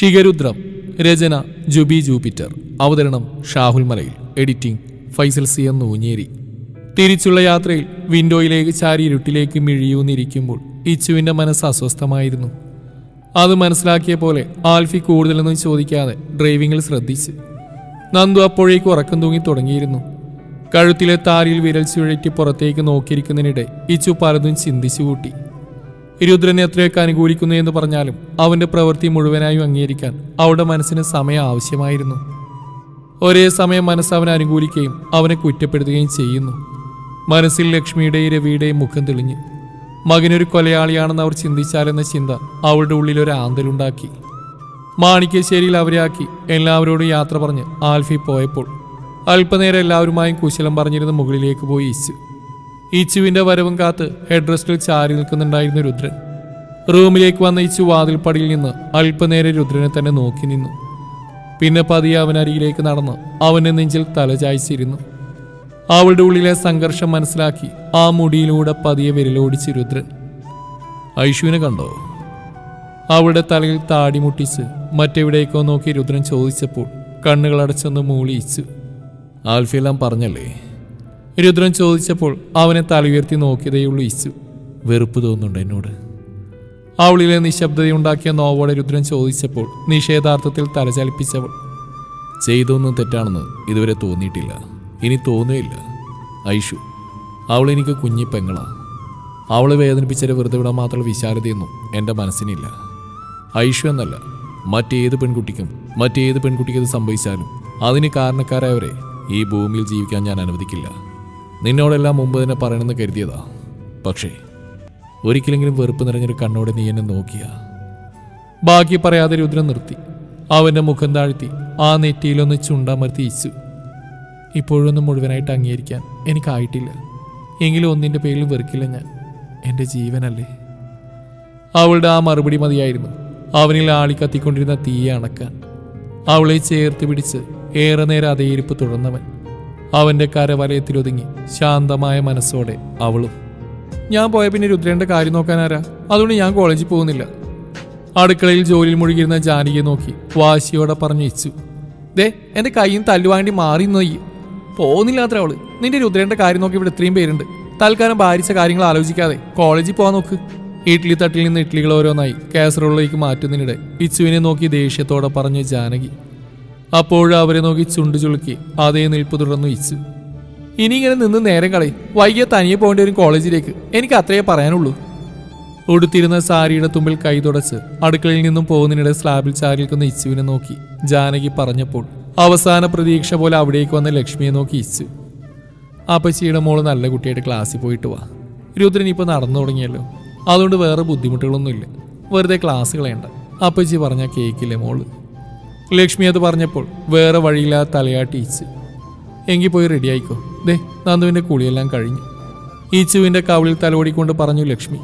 ഷിഗരുദ്രം രചന Jubi Jupiter അവതരണം ഷാഹുൽ മലയിൽ. Editing Faisal C എന്ന് ഊഞ്ഞേരി തിരിച്ചുള്ള യാത്രയിൽ വിൻഡോയിലേക്ക് ചാരി ഇരുട്ടിലേക്ക് മിഴിയൂന്നിരിക്കുമ്പോൾ ഇച്ചുവിന്റെ മനസ്സ് അസ്വസ്ഥമായിരുന്നു. അത് മനസ്സിലാക്കിയ പോലെ ആൽഫി കൂടുതലൊന്നും ചോദിക്കാതെ ഡ്രൈവിംഗിൽ ശ്രദ്ധിച്ച്. നന്ദു അപ്പോഴേക്ക് ഉറക്കം തൂങ്ങി തുടങ്ങിയിരുന്നു. കഴുത്തിലെ താരിയിൽ വിരൽ ചുഴറ്റി പുറത്തേക്ക് നോക്കിയിരിക്കുന്നതിനിടെ ഇച്ചു പലതും ചിന്തിച്ചു കൂട്ടി രുദ്രനെ എത്രയൊക്കെ അനുകൂലിക്കുന്നു എന്ന് പറഞ്ഞാലും അവന്റെ പ്രവൃത്തി മുഴുവനായും അംഗീകരിക്കാൻ അവളുടെ മനസ്സിന് സമയം ആവശ്യമായിരുന്നു. ഒരേ സമയം മനസ്സ് അവനെ അനുകൂലിക്കുകയും അവനെ കുറ്റപ്പെടുത്തുകയും ചെയ്യുന്നു. മനസ്സിൽ ലക്ഷ്മിയുടെയും രവിയുടെയും മുഖം തെളിഞ്ഞു. മകനൊരു കൊലയാളിയാണെന്ന് അവർ ചിന്തിച്ചാലെന്ന ചിന്ത അവളുടെ ഉള്ളിൽ ഒരു ആന്തലുണ്ടാക്കി മാണിക്യശ്ശേരിയിൽ അവരെ ആക്കി എല്ലാവരോടും യാത്ര പറഞ്ഞ് ആൽഫി പോയപ്പോൾ അല്പനേരം എല്ലാവരുമായും കുശലം പറഞ്ഞിരുന്ന മുകളിലേക്ക് പോയി ഇച്ചു. ഇച്ചുവിന്റെ വരവും കാത്ത് ഹെഡ് റെസ്റ്റിൽ ചാരി നിൽക്കുന്നുണ്ടായിരുന്നു രുദ്രൻ. റൂമിലേക്ക് വന്ന ഇച്ചു വാതിൽപ്പടിയിൽ നിന്ന് അല്പനേരം രുദ്രനെ തന്നെ നോക്കി നിന്നു. പിന്നെ പതിയെ അവനരികിലേക്ക് നടന്ന് അവന്റെ നെഞ്ചിൽ തലചായ്ച്ചിരുന്നു അവളുടെ ഉള്ളിലെ സംഘർഷം മനസ്സിലാക്കി ആ മുടിയിലൂടെ പതിയെ വിരലോടിച്ച് രുദ്രൻ. ഐഷുവിനെ കണ്ടോ? അവളുടെ തലയിൽ താടി മുട്ടിച്ച് മറ്റെവിടേക്കോ നോക്കി രുദ്രൻ ചോദിച്ചപ്പോൾ കണ്ണുകൾ അടച്ചൊന്ന് മൂളിയിച്ചു ആൽഫിയെല്ലാം പറഞ്ഞല്ലേ? രുദ്രൻ ചോദിച്ചപ്പോൾ അവനെ തല ഉയർത്തി നോക്കിയതേയുള്ളൂ ഇച്ചു വെറുപ്പ് തോന്നുന്നുണ്ട് എന്നോട്? അവളിലെ നിശബ്ദതയുണ്ടാക്കിയ നോവോടെ രുദ്രൻ ചോദിച്ചപ്പോൾ നിഷേധാർത്ഥത്തിൽ തലചലിപ്പിച്ചവൾ ചെയ്തൊന്നും തെറ്റാണെന്ന് ഇതുവരെ തോന്നിയിട്ടില്ല. ഇനി തോന്നുകയില്ല. ഐഷു അവൾ എനിക്ക് കുഞ്ഞി പെങ്ങളാണ് അവളെ വേദനിപ്പിച്ചൊരു വെറുതെ വിടാൻ മാത്രമുള്ള വിശാലതയൊന്നും എന്റെ മനസ്സിനില്ല. ഐഷു എന്നല്ല മറ്റേത് പെൺകുട്ടിക്കും മറ്റേത് പെൺകുട്ടിക്ക് ഇത് സംഭവിച്ചാലും അതിന് കാരണക്കാരായവരെ ഈ ഭൂമിയിൽ ജീവിക്കാൻ ഞാൻ അനുവദിക്കില്ല. നിന്നോടെല്ലാം മുമ്പ് തന്നെ പറയണമെന്ന് കരുതിയതാ. പക്ഷേ ഒരിക്കലെങ്കിലും വെറുപ്പ് നിറഞ്ഞൊരു കണ്ണോടെ നീ എന്നെ നോക്കിയ. ബാക്കി പറയാതെ രുദ്രൻ നിർത്തി. അവന്റെ മുഖം താഴ്ത്തി ആ നെറ്റിയിലൊന്ന് ചുണ്ടാമർത്തി ഇച്ചു. ഇപ്പോഴൊന്നും മുഴുവനായിട്ട് അംഗീകരിക്കാൻ എനിക്കായിട്ടില്ല. എങ്കിലും ഒന്നിന്റെ പേരിൽ വെറുക്കില്ല ഞാൻ. എന്റെ ജീവനല്ലേ? അവളുടെ ആ മറുപടി മതിയായിരുന്നു. അവനിൽ ആളി കത്തിക്കൊണ്ടിരുന്ന തീയെ അണക്കാൻ. അവളെ ചേർത്ത് പിടിച്ച് ഏറെ നേരം അതേ ഇരിപ്പ് തുടർന്നവൻ. അവന്റെ കരവലയത്തിലൊതുങ്ങി ശാന്തമായ മനസ്സോടെ അവളും ഞാൻ പോയ പിന്നെ രുദ്രന്റെ കാര്യം നോക്കാനാരാ അതുകൊണ്ട് ഞാൻ കോളേജിൽ പോകുന്നില്ല. അടുക്കളയിൽ ജോലിയിൽ മുഴുകിയിരുന്ന ജാനകിയെ നോക്കി വാശിയോടെ പറഞ്ഞു ഇച്ചു ദേ എന്റെ കൈയും തല്ലുവാണ്ടി മാറി നോയി പോകുന്നില്ലാത്ര അവൾ. നിന്റെ രുദ്രന്റെ കാര്യം നോക്കി ഇവിടെ ഇത്രയും പേരുണ്ട്. തൽക്കാലം ഭാരിച്ച കാര്യങ്ങൾ ആലോചിക്കാതെ കോളേജിൽ പോകാൻ നോക്ക്. ഇഡ്ലി തട്ടിൽ നിന്ന് ഇഡ്ലികൾ ഓരോന്നായി കാസറോളിലേക്ക് മാറ്റുന്നതിനിടെ പിച്ചുവിനെ നോക്കി ദേഷ്യത്തോടെ പറഞ്ഞു ജാനകി അപ്പോഴും അവരെ നോക്കി ചുണ്ടു ചുളുക്കി അതേ നിൽപ്പ് തുടർന്നു ഇച്ചു ഇനി ഇങ്ങനെ നിന്ന് നേരം കളയും വൈകിയ തനിയെ പോകേണ്ടി വരും കോളേജിലേക്ക്. എനിക്ക് അത്രയേ പറയാനുള്ളൂ. ഉടുത്തിരുന്ന സാരിയുടെ തുമ്പിൽ കൈ തുടച്ച് അടുക്കളയിൽ നിന്നും പോകുന്നതിനിടെ സ്ലാബിൽ ചാരി നിൽക്കുന്ന ഇച്ചുവിനെ നോക്കി. ജാനകി പറഞ്ഞപ്പോൾ അവസാന പ്രതീക്ഷ പോലെ അവിടേക്ക് വന്ന ലക്ഷ്മിയെ നോക്കി ഇച്ചു. അപ്പച്ചിയുടെ മോൾ നല്ല കുട്ടിയായിട്ട് ക്ലാസ്സിൽ പോയിട്ട് വാ. രുദ്രൻ ഇപ്പോൾ നടന്നു തുടങ്ങിയല്ലോ. അതുകൊണ്ട് വേറെ ബുദ്ധിമുട്ടുകളൊന്നുമില്ല. വെറുതെ ക്ലാസ് കളയണ്ട. അപ്പച്ചി പറഞ്ഞ കേക്കില്ലേ മോൾ? ലക്ഷ്മി അത് പറഞ്ഞപ്പോൾ വേറെ വഴിയില്ലാതെ തലയാട്ടി ഇച്ചു എങ്കിൽ പോയി റെഡി ആയിക്കോ. ദേ നന്ദുവിന്റെ കുളിയെല്ലാം കഴിഞ്ഞു. ഈച്ചുവിന്റെ കവിളിൽ തലോടിക്കൊണ്ട് പറഞ്ഞു ലക്ഷ്മി.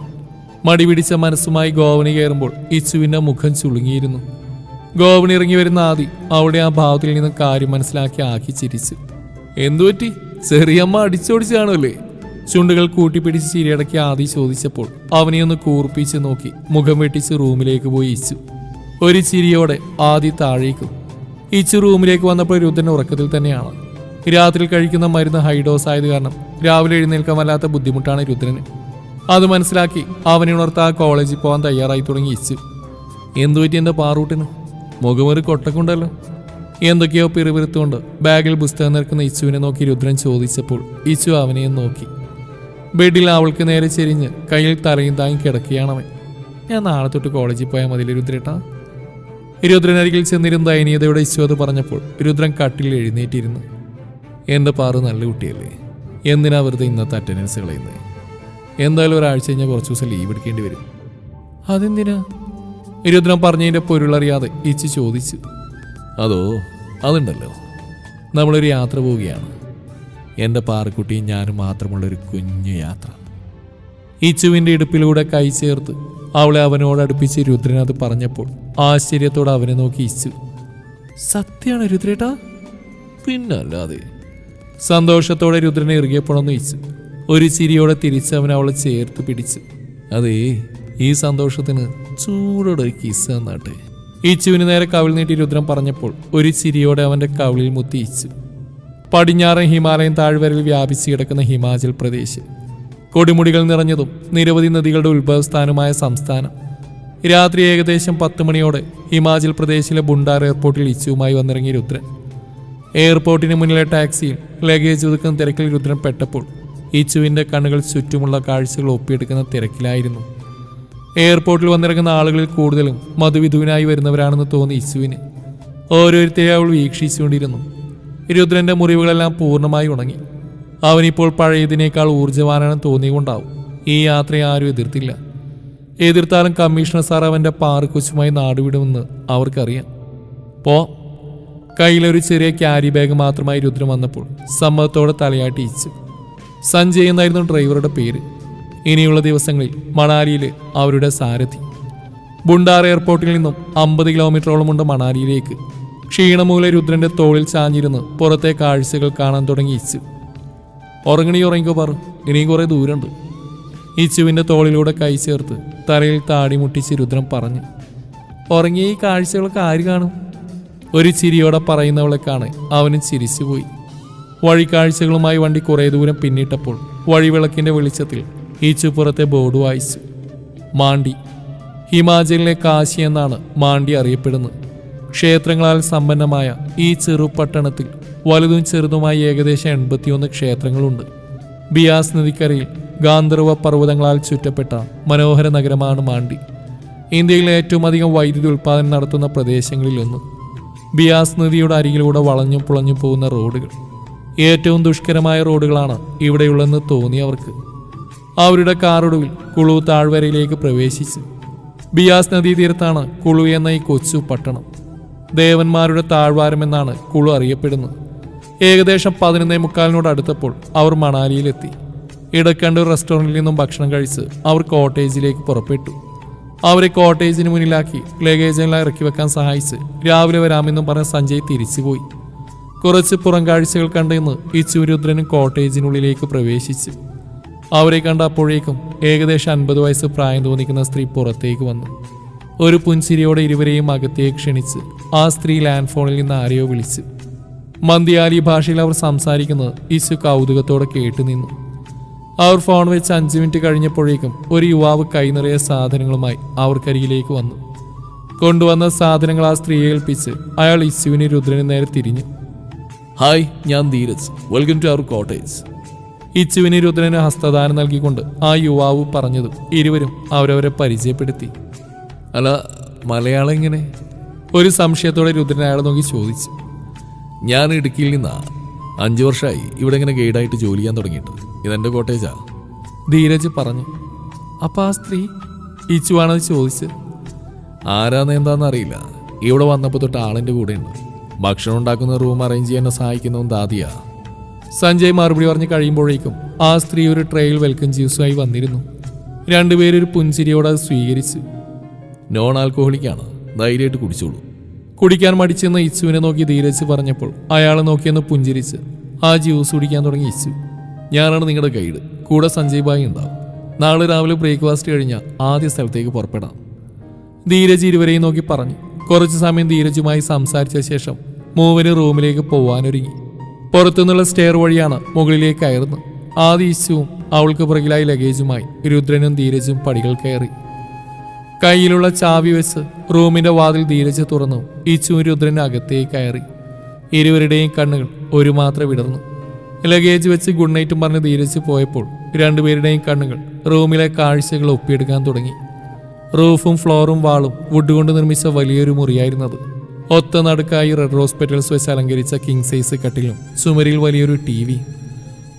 മടി പിടിച്ച മനസ്സുമായി ഗോവണി കയറുമ്പോൾ ഈച്ചുവിന്റെ മുഖം ചുളുങ്ങിയിരുന്നു. ഗോവണി ഇറങ്ങി വരുന്ന ആദി അവിടെ ആ ഭാവത്തിൽ നിന്ന് കാര്യം മനസ്സിലാക്കി ആക്കി ചിരിച്ചു. എന്തുപറ്റി ചെറിയമ്മ അടിച്ചോടിച്ചാണല്ലേ? ചുണ്ടുകൾ കൂട്ടിപ്പിടിച്ച് ചിരിയടക്കി ആദി ചോദിച്ചപ്പോൾ അവനെയൊന്ന് കൂർപ്പിച്ച് നോക്കി മുഖം വെട്ടിച്ച് റൂമിലേക്ക് പോയി ഇച്ചു ഒരു ചിരിയോടെ ആദി താഴേക്കും. ഇച്ചു റൂമിലേക്ക് വന്നപ്പോൾ രുദ്രൻ ഉറക്കത്തിൽ തന്നെയാണ്. രാത്രി കഴിക്കുന്ന മരുന്ന് ഹൈഡോസ് ആയത് കാരണം രാവിലെ എഴുന്നേൽക്കാൻ വല്ലാത്ത ബുദ്ധിമുട്ടാണ് രുദ്രന്. അത് മനസ്സിലാക്കി അവനെ ഉണർത്താ കോളേജിൽ പോകാൻ തയ്യാറായി തുടങ്ങി ഇച്ചു. എന്തു പറ്റി എന്റെ പാറൂട്ടിന്? മുഖമൊരു കൊട്ടക്കുണ്ടല്ലോ. എന്തൊക്കെയോ പിറുപിറുത്തുകൊണ്ട് ബാഗിൽ പുസ്തകം നിൽക്കുന്ന ഇച്ചുവിനെ നോക്കി രുദ്രൻ ചോദിച്ചപ്പോൾ ഇച്ചു അവനെയും നോക്കി. ബെഡിൽ അവൾക്ക് നേരെ ചെരിഞ്ഞ് കയ്യിൽ തലയും താങ്ങി കിടക്കുകയാണവൻ ഞാൻ നാളെ തൊട്ട് കോളേജിൽ പോയാൽ മതി രുദ്രേട്ടാ. രുദ്രനരികിൽ ചെന്നിരുന്ന ദയനീയതയോടെ അത് പറഞ്ഞപ്പോൾ രുദ്രൻ കട്ടിൽ എഴുന്നേറ്റിരുന്നു. എന്റെ പാറു നല്ല കുട്ടിയല്ലേ? എന്തിനാ വെറുതെ ഇന്നത്തെ അറ്റൻഡൻസ് കളയുന്നത് എന്തായാലും ഒരാഴ്ച കഴിഞ്ഞാൽ കുറച്ച് ദിവസം ലീവ് എടുക്കേണ്ടി വരും. അതെന്തിനാ? രുദ്രൻ പറഞ്ഞതിന്റെ പൊരുളറിയാതെ ഇച്ചി ചോദിച്ചു. അതോ അതുണ്ടല്ലോ. നമ്മളൊരു യാത്ര പോവുകയാണ്. എന്റെ പാറക്കുട്ടിയും ഞാനും മാത്രമുള്ളൊരു കുഞ്ഞു യാത്ര. ഇച്ചുവിന്റെ ഇടുപ്പിലൂടെ കൈ ചേർത്ത് അവളെ അവനോട് അടുപ്പിച്ച് രുദ്രൻ അത് പറഞ്ഞപ്പോൾ ആശ്ചര്യത്തോടെ അവനെ നോക്കി ഇച്ചു. സത്യാണ് രുദ്രേട്ടാ? പിന്നല്ലാതെ. സന്തോഷത്തോടെ രുദ്രനെ ഇറുകിയപ്പോഴൊന്ന് ഇച്ചു. ഒരു ചിരിയോടെ തിരിച്ച് അവൻ അവളെ ചേർത്ത് പിടിച്ചു. അതേ ഈ സന്തോഷത്തിന് ചൂടോടെ ഒരു കിസ് തന്നാട്ടെ. ഇച്ചുവിന് നേരെ കവിൾ നീട്ടി രുദ്രൻ പറഞ്ഞപ്പോൾ ഒരു ചിരിയോടെ അവന്റെ കവിളിൽ മുത്തി ഇച്ചു. പടിഞ്ഞാറൻ ഹിമാലയൻ താഴ്വരയിൽ വ്യാപിച്ചു കിടക്കുന്ന ഹിമാചൽ പ്രദേശ്. കൊടുമുടികൾ നിറഞ്ഞതും നിരവധി നദികളുടെ ഉത്ഭവസ്ഥാനമായ സംസ്ഥാനം. രാത്രി ഏകദേശം പത്ത് മണിയോടെ ഹിമാചൽ പ്രദേശിലെ ബുണ്ടാർ എയർപോർട്ടിൽ ഇച്ചുവുമായി വന്നിറങ്ങിയ രുദ്രൻ. എയർപോർട്ടിന് മുന്നിലെ ടാക്സിയിൽ ലഗേജ് ഒതുക്കുന്ന തിരക്കിൽ രുദ്രൻ പെട്ടപ്പോൾ ഇച്ചുവിന്റെ കണ്ണുകൾ ചുറ്റുമുള്ള കാഴ്ചകൾ ഒപ്പിയെടുക്കുന്ന തിരക്കിലായിരുന്നു. എയർപോർട്ടിൽ വന്നിറങ്ങുന്ന ആളുകളിൽ കൂടുതലും മധുവിധുവിനായി വരുന്നവരാണെന്ന് തോന്നി ഇസുവിന് ഓരോരുത്തരെ അവൾ വീക്ഷിച്ചുകൊണ്ടിരുന്നു. രുദ്രന്റെ മുറിവുകളെല്ലാം പൂർണമായി ഉണങ്ങി. അവനിപ്പോൾ പഴയതിനേക്കാൾ ഊർജവാനാണെന്ന് തോന്നിയുകൊണ്ടാവും ഈ യാത്രയെ ആരും എതിർത്തില്ല. എതിർത്താലും കമ്മീഷണർ സാർ അവന്റെ പാറക്കൊച്ചുമായി നാടുവിടുമെന്ന് അവർക്കറിയാം. പോ. കയ്യിലൊരു ചെറിയ ക്യാരി ബാഗ് മാത്രമായി രുദ്രൻ വന്നപ്പോൾ സമ്മതത്തോടെ തലയാട്ടി തലയാട്ടിയിച്ചു സഞ്ജയ് എന്നായിരുന്നു ഡ്രൈവറുടെ പേര്. ഇനിയുള്ള ദിവസങ്ങളിൽ മണാലിയിൽ അവരുടെ സാരഥി. ബുണ്ടാർ എയർപോർട്ടിൽ നിന്നും അമ്പത് കിലോമീറ്ററോളമുണ്ട് മണാലിയിലേക്ക്. ക്ഷീണമൂല രുദ്രന്റെ തോളിൽ ചാഞ്ഞിരുന്ന് പുറത്തെ കാഴ്ചകൾ കാണാൻ തുടങ്ങി ഇച്ചു ഉറങ്ങണി ഉറങ്ങിക്കോ പറ. ഇനിയും കുറേ ദൂരമുണ്ട്. ഇച്ചുവിന്റെ തോളിലൂടെ കൈ ചേർത്ത് തലയിൽ താടി മുട്ടിച്ച് രുദ്രം പറഞ്ഞു ഉറങ്ങിയ ഈ കാഴ്ചകളൊക്കെ ആര് കാണും? ഒരു ചിരിയോടെ പറയുന്നവളെ കാണെ അവനും ചിരിച്ചുപോയി. വഴിക്കാഴ്ചകളുമായി വണ്ടി കുറേ ദൂരം പിന്നിട്ടപ്പോൾ വഴിവിളക്കിന്റെ വെളിച്ചത്തിൽ ഈച്ചുപുറത്തെ ബോർഡ് വായിച്ചു. മാണ്ടി ഹിമാചലിലെ കാശി എന്നാണ് മാണ്ടി അറിയപ്പെടുന്നത്. ക്ഷേത്രങ്ങളാൽ സമ്പന്നമായ ഈ ചെറുപട്ടണത്തിൽ വലുതും ചെറുതുമായി ഏകദേശം എൺപത്തിയൊന്ന് ക്ഷേത്രങ്ങളുണ്ട്. ബിയാസ് നദിക്കരയിൽ ഗാന്ധർവ പർവതങ്ങളാൽ ചുറ്റപ്പെട്ട മനോഹര നഗരമാണ് മാണ്ടി ഇന്ത്യയിലെ ഏറ്റവും അധികം വൈദ്യുതി ഉൽപ്പാദനം നടത്തുന്ന പ്രദേശങ്ങളിലൊന്ന് ബിയാസ് നദിയുടെ അരികിലൂടെ വളഞ്ഞു പുളഞ്ഞു പോകുന്ന റോഡുകൾ. ഏറ്റവും ദുഷ്കരമായ റോഡുകളാണ് ഇവിടെയുള്ളതെന്ന് തോന്നി അവർക്ക്. അവരുടെ കാറൊടുവിൽ കുളു താഴ്വരയിലേക്ക് പ്രവേശിച്ച്. ബിയാസ് നദീതീരത്താണ് കുളു എന്ന ഈ കൊച്ചു പട്ടണം. ദേവന്മാരുടെ താഴ്വാരം എന്നാണ് കുളു അറിയപ്പെടുന്നത്. ഏകദേശം പതിനൊന്നേ മുക്കാലിനോട് അടുത്തപ്പോൾ അവർ മണാലിയിലെത്തി. ഇടക്കണ്ട് റെസ്റ്റോറന്റിൽ നിന്നും ഭക്ഷണം കഴിച്ച് അവർ കോട്ടേജിലേക്ക് പുറപ്പെട്ടു. അവരെ കോട്ടേജിന് മുന്നിലാക്കി ലഗേജ് ഇറക്കി വെക്കാൻ സഹായിച്ച് രാവിലെ വരാമെന്നും പറഞ്ഞ സഞ്ജയ് തിരിച്ചുപോയി. കുറച്ച് പുറം കാഴ്ചകൾ കണ്ടെന്ന് ഇച്ചുരുദ്രനും കോട്ടേജിനുള്ളിലേക്ക് പ്രവേശിച്ചു. അവരെ കണ്ട അപ്പോഴേക്കും ഏകദേശം അൻപത് വയസ്സ് പ്രായം തോന്നിക്കുന്ന സ്ത്രീ പുറത്തേക്ക് വന്നു. ഒരു പുൻചിരിയോടെ ഇരുവരെയും അകത്തേക്ക് ക്ഷണിച്ച് ആ സ്ത്രീ ലാൻഡ് ഫോണിൽ നിന്ന് ആരെയോ വിളിച്ചു. മന്ദിയാലി ഭാഷയിൽ അവർ സംസാരിക്കുന്നത് ഇസു കൗതുകത്തോടെ കേട്ടു നിന്നു. അവർ ഫോൺ വെച്ച് അഞ്ച് മിനിറ്റ് കഴിഞ്ഞപ്പോഴേക്കും ഒരു യുവാവ് കൈനിറയ സാധനങ്ങളുമായി അവർക്കരികിലേക്ക് വന്നു. കൊണ്ടുവന്ന സാധനങ്ങൾ ആ സ്ത്രീയെ ഏൽപ്പിച്ച് അയാൾ ഇസുവിന് രുദ്രന് നേരെ തിരിഞ്ഞു. ഹായ് ഞാൻ Dheeraj. Welcome to our cottage ഇച്ചുവിന് രുദ്രന് ഹസ്തദാനം നൽകിക്കൊണ്ട് ആ യുവാവ് പറഞ്ഞതും ഇരുവരും അവരവരെ പരിചയപ്പെടുത്തി. അല്ല മലയാളം എങ്ങനെ? ഒരു സംശയത്തോടെ രുദ്രൻ അയാളെ നോക്കി ചോദിച്ചു. ഞാൻ ഇടുക്കിയിൽ നിന്നാ അഞ്ചു വർഷമായി ഇവിടെ ഇങ്ങനെ ഗൈഡായിട്ട് ജോലി ചെയ്യാൻ തുടങ്ങിയിട്ട് ഇതെന്റെ കോട്ടേജാ. ധീരജ് പറഞ്ഞു അപ്പൊ ആ സ്ത്രീ ഇച്ചുവാണത് ചോദിച്ച് ആരാന്ന് എന്താന്ന് അറിയില്ല. ഇവിടെ വന്നപ്പോൾ തൊട്ട് ആളിന്റെ കൂടെയുണ്ട്. ഭക്ഷണം ഉണ്ടാക്കുന്ന റൂം അറേഞ്ച് ചെയ്യാൻ സഹായിക്കുന്നതും ദാദിയാ. സഞ്ജയ് മറുപടി പറഞ്ഞ് കഴിയുമ്പോഴേക്കും ആ സ്ത്രീ ഒരു ട്രെയിൽ വെൽക്കം ജ്യൂസുമായി വന്നിരുന്നു. രണ്ടുപേരും ഒരു പുഞ്ചിരിയോടെ സ്വീകരിച്ചു. നോൺ ആൽക്കോഹോളിക്കാണ് ധൈര്യമായിട്ട് കുടിച്ചോളൂ. കുടിക്കാൻ മടിച്ചെന്ന് ഇച്ചുവിനെ നോക്കി ധീരജ് പറഞ്ഞപ്പോൾ അയാളെ നോക്കിയെന്ന് പുഞ്ചിരിച്ച് ആ ജ്യൂസ് കുടിക്കാൻ തുടങ്ങി ഇച്ചു ഞാനാണ് നിങ്ങളുടെ ഗൈഡ്. കൂടെ സഞ്ജയ് ബായി ഉണ്ടാവും. നാളെ രാവിലെ ബ്രേക്ക്ഫാസ്റ്റ് കഴിഞ്ഞാൽ ആദ്യ സ്ഥലത്തേക്ക് പുറപ്പെടാം. ധീരജ് ഇരുവരെയും നോക്കി പറഞ്ഞു. കുറച്ച് സമയം ധീരജുമായി സംസാരിച്ച ശേഷം മൂവന് റൂമിലേക്ക് പോവാനൊരുങ്ങി. പുറത്തുനിന്നുള്ള സ്റ്റെയർ വഴിയാണ് മുകളിലേക്ക് കയറുന്നത്. ആദ്യ ഇച്ചുവും അവൾക്ക് പുറകിലായി ലഗേജുമായി രുദ്രനും ധീരജും പടികൾ കയറി. കയ്യിലുള്ള ചാവി വെച്ച് റൂമിന്റെ വാതിൽ ധീരജ് തുറന്നു. ഈ രുദ്രനും അകത്തേക്ക് കയറി. ഇരുവരുടെയും കണ്ണുകൾ ഒരു മാത്രം വിടർന്നു. ലഗേജ് വെച്ച് ഗുഡ് നൈറ്റും പറഞ്ഞ് ധീരജ് പോയപ്പോൾ രണ്ടുപേരുടെയും കണ്ണുകൾ റൂമിലെ കാഴ്ചകൾ ഒപ്പിയെടുക്കാൻ തുടങ്ങി. റൂഫും ഫ്ലോറും വാളും വുഡ് കൊണ്ട് നിർമ്മിച്ച വലിയൊരു മുറിയായിരുന്നത്. ഒത്ത നടുക്കായി റെഡ് ഹോസ്പിറ്റൽസ് വെച്ച് അലങ്കരിച്ച കിങ് സൈസ് കട്ടിലും ചുമരിൽ വലിയൊരു ടി വി.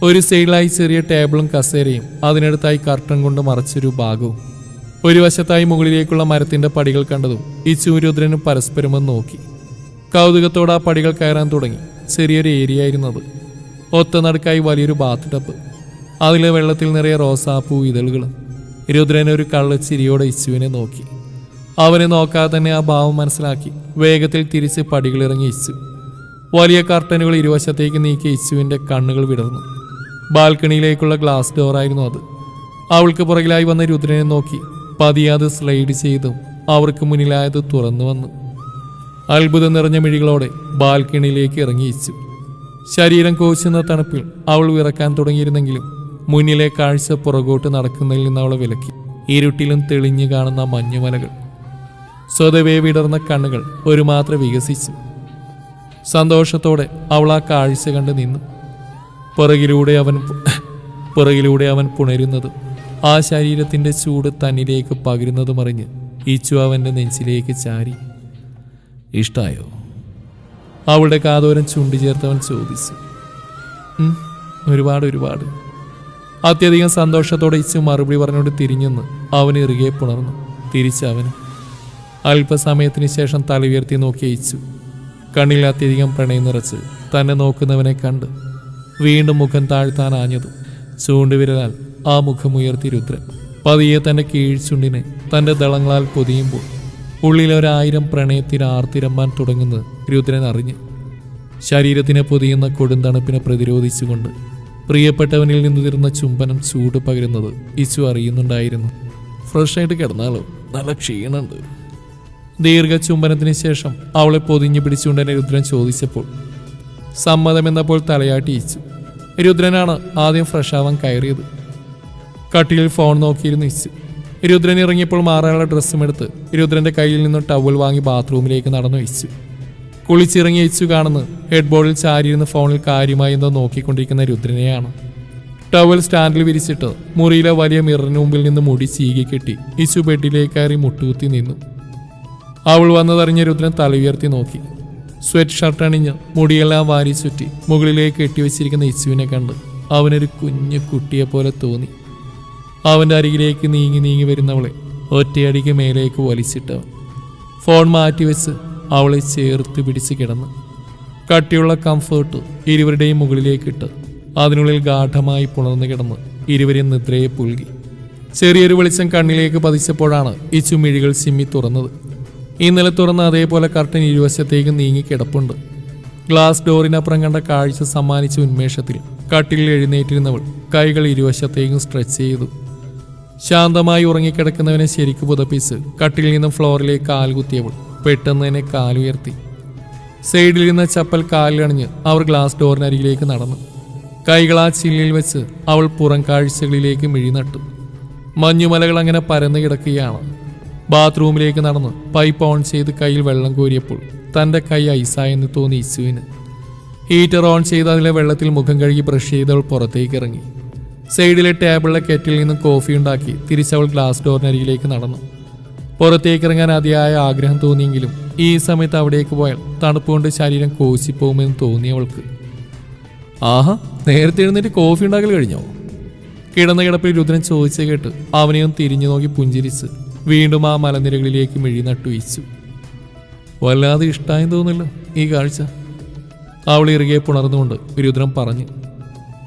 ഒരു സൈഡിലായി ചെറിയ ടേബിളും കസേരയും അതിനടുത്തായി കർട്ടൻ കൊണ്ട് മറച്ചൊരു ഭാഗവും. ഒരു വശത്തായി മുകളിലേക്കുള്ള മരത്തിന്റെ പടികൾ കണ്ടതും ഈ സൂര്യോദ്രന് പരസ്പരം ഒന്ന് നോക്കി. കൗതുകത്തോടെ ആ പടികൾ കയറാൻ തുടങ്ങി. ചെറിയൊരു ഏരിയ ആയിരുന്നത് ഒത്ത നടുക്കായി വലിയൊരു ബാത്ത് ടബ് അതിലെ വെള്ളത്തിൽ നിറയെ റോസാപ്പൂ ഇതളുകളും. രുദ്രൻ ഒരു കള്ളച്ചിരിയോടെ ഇച്ചുവിനെ നോക്കി. അവനെ നോക്കാതെ തന്നെ ആ ഭാവം മനസ്സിലാക്കി. വേഗത്തിൽ തിരിച്ച് പടികളിറങ്ങി ഇച്ചു. വലിയ കർട്ടനുകൾ ഇരുവശത്തേക്ക് നീക്കി ഇച്ചുവിന്റെ കണ്ണുകൾ വിടർന്നു. ബാൽക്കണിയിലേക്കുള്ള ഗ്ലാസ് ഡോറായിരുന്നു അത്. അവൾക്ക് പുറകിലായി വന്ന രുദ്രനെ നോക്കി. പതിയാതെ സ്ലൈഡ് ചെയ്തും അവർക്ക് മുന്നിലായത് തുറന്നു വന്നു. അത്ഭുതം നിറഞ്ഞ മിഴികളോടെ ബാൽക്കണിയിലേക്ക് ഇറങ്ങിയിച്ചു. ശരീരം കോച്ചുന്ന തണുപ്പിൽ അവൾ വിറക്കാൻ തുടങ്ങിയിരുന്നെങ്കിലും മുന്നിലെ കാഴ്ച പുറകോട്ട് നടക്കുന്നതിൽ നിന്ന് അവളെ വിലക്കി. ഇരുട്ടിലും തെളിഞ്ഞു കാണുന്ന മഞ്ഞുമലകൾ. സ്വതവേ വിടർന്ന കണ്ണുകൾ ഒരു മാത്രം വികസിച്ചു. സന്തോഷത്തോടെ അവൾ ആ കാഴ്ച കണ്ട് നിന്നു. പുറകിലൂടെ അവൻ പുറകിലൂടെ അവൻ പുണരുന്നതും ആ ശരീരത്തിന്റെ ചൂട് തന്നിലേക്ക് പകരുന്നതും അറിഞ്ഞ് ഈച്ചു അവന്റെ നെഞ്ചിലേക്ക് ചാരി. ഇഷ്ടായോ? അവളുടെ കാതോരം ചുണ്ടി ചേർത്തവൻ ചോദിച്ചു ഒരുപാട് ഒരുപാട്. അത്യധികം സന്തോഷത്തോടെ ഇച്ചു മറുപടി പറഞ്ഞുകൊണ്ട് തിരിഞ്ഞെന്ന് അവന് ഇറുകെ പുണർന്നു. തിരിച്ചവനും അല്പസമയത്തിന് ശേഷം തല ഉയർത്തി നോക്കി ഇച്ചു കണ്ണിൽ അത്യധികം പ്രണയം നിറച്ച് തന്നെ നോക്കുന്നവനെ കണ്ട് വീണ്ടും മുഖം താഴ്ത്താൻ ആഞ്ഞതും ചൂണ്ടുവിരലാൽ ആ മുഖമുയർത്തി രുദ്രൻ. പതിയെ തന്റെ കീഴ്ചുണ്ടിനെ തന്റെ ദളങ്ങളാൽ പൊതിയുമ്പോൾ ഉള്ളിലൊരായിരം പ്രണയത്തിനാർത്തിരമ്പാൻ തുടങ്ങുന്നത് രുദ്രൻ അറിഞ്ഞു. ശരീരത്തിനെ പൊതിയുന്ന കൊടുന്തണുപ്പിനെ പ്രതിരോധിച്ചുകൊണ്ട് പ്രിയപ്പെട്ടവനിൽ നിന്ന് തീർന്ന ചുംബനം ചൂട് പകരുന്നത് ഇച്ചു അറിയുന്നുണ്ടായിരുന്നു. ഫ്രഷായിട്ട് കിടന്നാലോ? നല്ല ക്ഷീണുണ്ട്. ദീർഘചുംബനത്തിന് ശേഷം അവളെ പൊതിഞ്ഞു പിടിച്ചുകൊണ്ട് രുദ്രൻ ചോദിച്ചപ്പോൾ സമ്മതമെന്നപ്പോൾ തലയാട്ടിയിച്ചു രുദ്രനാണ് ആദ്യം ഫ്രഷ് ആവാൻ കയറിയത്. കട്ടിലിൽ ഫോൺ നോക്കിയിരുന്നു ഇസ് രുദ്രൻ ഇറങ്ങിയപ്പോൾ മാറാനുള്ള ഡ്രസ്സും എടുത്ത് രുദ്രന്റെ കയ്യിൽ നിന്നും ടവൽ വാങ്ങി ബാത്റൂമിലേക്ക് നടന്നു ഇച്ചു കുളിച്ചിറങ്ങി ഇച്ചു കാണുന്നു ഹെഡ് ബോർഡിൽ ചാരിയിരുന്ന് ഫോണിൽ കാര്യമായി എന്തോ നോക്കിക്കൊണ്ടിരിക്കുന്ന രുദ്രനെയാണ്. ടവൽ സ്റ്റാൻഡിൽ വിരിച്ചിട്ട് മുറിയിലെ വലിയ മിററിന് മുമ്പിൽ നിന്ന് മുടി ചീകി കെട്ടി ഇച്ചു ബെഡിലേക്ക് കയറി മുട്ടുകുത്തി നിന്നു. അവൾ വന്നതറിഞ്ഞ രുദ്രൻ തല ഉയർത്തി നോക്കി. സ്വെറ്റ് ഷർട്ട് അണിഞ്ഞ് മുടിയെല്ലാം വാരി ചുറ്റി മുകളിലേക്ക് കെട്ടിവെച്ചിരിക്കുന്ന ഇച്ചുവിനെ കണ്ട് അവനൊരു കുഞ്ഞു കുട്ടിയെ പോലെ തോന്നി. അവന്റെ അരികിലേക്ക് നീങ്ങി നീങ്ങി വരുന്നവളെ ഒറ്റയടിക്ക് മേലേക്ക് വലിച്ചിട്ടവൻ. ഫോൺ മാറ്റിവെച്ച് അവളെ ചേർത്ത് പിടിച്ച് കിടന്ന് കട്ടിയുള്ള കംഫേർട്ട് ഇരുവരുടെയും മുകളിലേക്കിട്ട് അതിനുള്ളിൽ ഗാഠമായി പുണർന്നു കിടന്ന് ഇരുവരെയും നിദ്രയെ പുൽകി. ചെറിയൊരു വെളിച്ചം കണ്ണിലേക്ക് പതിച്ചപ്പോഴാണ് ഈ ചുമിഴികൾ ചിമ്മി തുറന്നത്. ഇന്നലെ തുറന്ന അതേപോലെ കർട്ടൻ ഇരുവശത്തേക്ക് നീങ്ങി കിടപ്പുണ്ട്. ഗ്ലാസ് ഡോറിനപ്പുറം കണ്ട കാഴ്ച സമ്മാനിച്ച ഉന്മേഷത്തിൽ കട്ടിൽ എഴുന്നേറ്റിരുന്നവൾ കൈകൾ ഇരുവശത്തേക്കും സ്ട്രെച്ച് ചെയ്തു. ശാന്തമായി ഉറങ്ങിക്കിടക്കുന്നവനെ ശരിക്കു പുതപ്പിച്ച് കട്ടിൽ നിന്നും ഫ്ലോറിലേക്ക് കാൽ കുത്തിയവൾ പെട്ടെന്ന് തന്നെ കാലുയർത്തി സൈഡിൽ നിന്ന് ചപ്പൽ കാലിലണിഞ്ഞ് അവർ ഗ്ലാസ് ഡോറിനരികിലേക്ക് നടന്നു. കൈകൾ ആ ചില്ലിൽ വെച്ച് അവൾ പുറം കാഴ്ചകളിലേക്ക് മിഴിനട്ടു. മഞ്ഞുമലകൾ അങ്ങനെ പരന്നു കിടക്കുകയാണ്. ബാത്റൂമിലേക്ക് നടന്ന് പൈപ്പ് ഓൺ ചെയ്ത് കയ്യിൽ വെള്ളം കോരിയപ്പോൾ തന്റെ കൈ ഐസായെന്ന് തോന്നി ഇസുവിന് ഹീറ്റർ ഓൺ ചെയ്ത് അതിലെ വെള്ളത്തിൽ മുഖം കഴുകി ബ്രഷ് ചെയ്ത് അവൾ പുറത്തേക്ക് ഇറങ്ങി. സൈഡിലെ ടേബിളിലെ കെറ്റിൽ നിന്ന് കോഫി ഉണ്ടാക്കി തിരിച്ചവൾ ഗ്ലാസ് ഡോറിനരികിലേക്ക് നടന്നു. പുറത്തേക്ക് ഇറങ്ങാൻ അതിയായ ആഗ്രഹം തോന്നിയെങ്കിലും ഈ സമയത്ത് അവിടേക്ക് പോയാൽ തണുപ്പുകൊണ്ട് ശരീരം കോശിപ്പോകുമെന്ന് തോന്നി അവൾക്ക്. ആഹാ നേരത്തെ എഴുന്നേറ്റ് കോഫി ഉണ്ടാക്കൽ കഴിഞ്ഞോ? കിടന്ന കിടപ്പിൽ രുദ്രൻ ചോദിച്ചു കേട്ട് അവനെയും തിരിഞ്ഞു നോക്കി പുഞ്ചിരിച്ച്. വീണ്ടും ആ മലനിരകളിലേക്ക് മിഴി നട്ടുവീച്ചു വല്ലാതെ ഇഷ്ടമായി തോന്നില്ല ഈ കാഴ്ച. അവൾ ഇറുകെ പുണർന്നുകൊണ്ട് രുദ്രൻ പറഞ്ഞു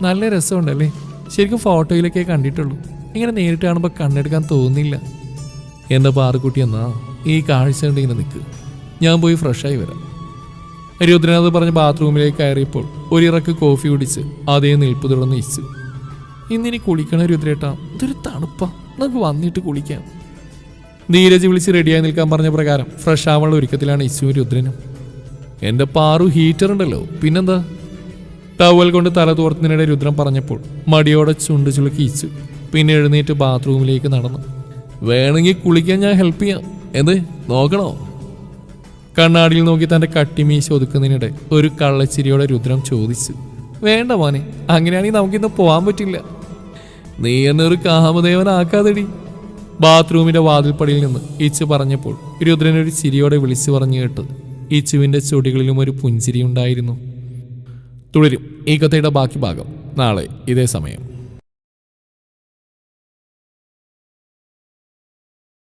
നല്ല രസമുണ്ടല്ലേ? ശരിക്കും ഫോട്ടോയിലൊക്കെ കണ്ടിട്ടുള്ളൂ. ഇങ്ങനെ നേരിട്ട് കാണുമ്പോൾ കണ്ണെടുക്കാൻ തോന്നില്ല എന്റെ പാറക്കുട്ടി എന്നാ ഈ കാഴ്ച കണ്ട് ഇങ്ങനെ നിൽക്ക് ഞാൻ പോയി ഫ്രഷായി വരാം. രുദ്രനാഥ് പറഞ്ഞ് ബാത്റൂമിലേക്ക് കയറിയപ്പോൾ ഒരിറക്ക് കോഫി കുടിച്ച് അതേ നിൽപ്പ് തുടർന്ന് ഇച്ചു ഇന്നിനി കുളിക്കണ രുദ്രേട്ടാ ഇതൊരു തണുപ്പാ. നമുക്ക് വന്നിട്ട് കുളിക്കാം. നീരജ് വിളിച്ച് റെഡിയായി നിൽക്കാൻ പറഞ്ഞ പ്രകാരം ഫ്രഷ് ആവാനുള്ള ഒരുക്കത്തിലാണ് ഇശുവും രുദ്രനും. എന്റെ പാറു ഹീറ്റർ ഉണ്ടല്ലോ പിന്നെന്താ? ടവൽ കൊണ്ട് തല തോർത്തുന്നതിനിടെ രുദ്രൻ പറഞ്ഞപ്പോൾ മടിയോടെ ചുണ്ട് ചുളുക്കി ഇച്ചു പിന്നെ എഴുന്നേറ്റ് ബാത്റൂമിലേക്ക് നടന്നു. വേണമെങ്കിൽ കുളിക്കാൻ ഞാൻ ഹെൽപ്പ് ചെയ്യാം. എന്ത്? നോക്കണോ? കണ്ണാടിയിൽ നോക്കി തന്റെ കട്ടിമീശ ഒതുക്കുന്നതിനിടെ ഒരു കള്ളച്ചിരിയോടെ രുദ്രം ചോദിച്ചു. വേണ്ട മോനെ അങ്ങനെയാണെങ്കിൽ നമുക്കിന്ന് പോവാൻ പറ്റില്ല. നീ എന്നെ ഒരു കാമദേവനാക്കാതെടി. ബാത്റൂമിന്റെ വാതിൽപ്പടിയിൽ നിന്ന് ഈച്ചു പറഞ്ഞപ്പോൾ രുദ്രൻ ഒരു ചിരിയോടെ വിളിച്ചു പറഞ്ഞു കേട്ട് ഈച്ചുവിന്റെ ചൊടികളിലും ഒരു പുഞ്ചിരി ഉണ്ടായിരുന്നു തുടരും ഈ കഥയുടെ ബാക്കി ഭാഗം നാളെ ഇതേ സമയം.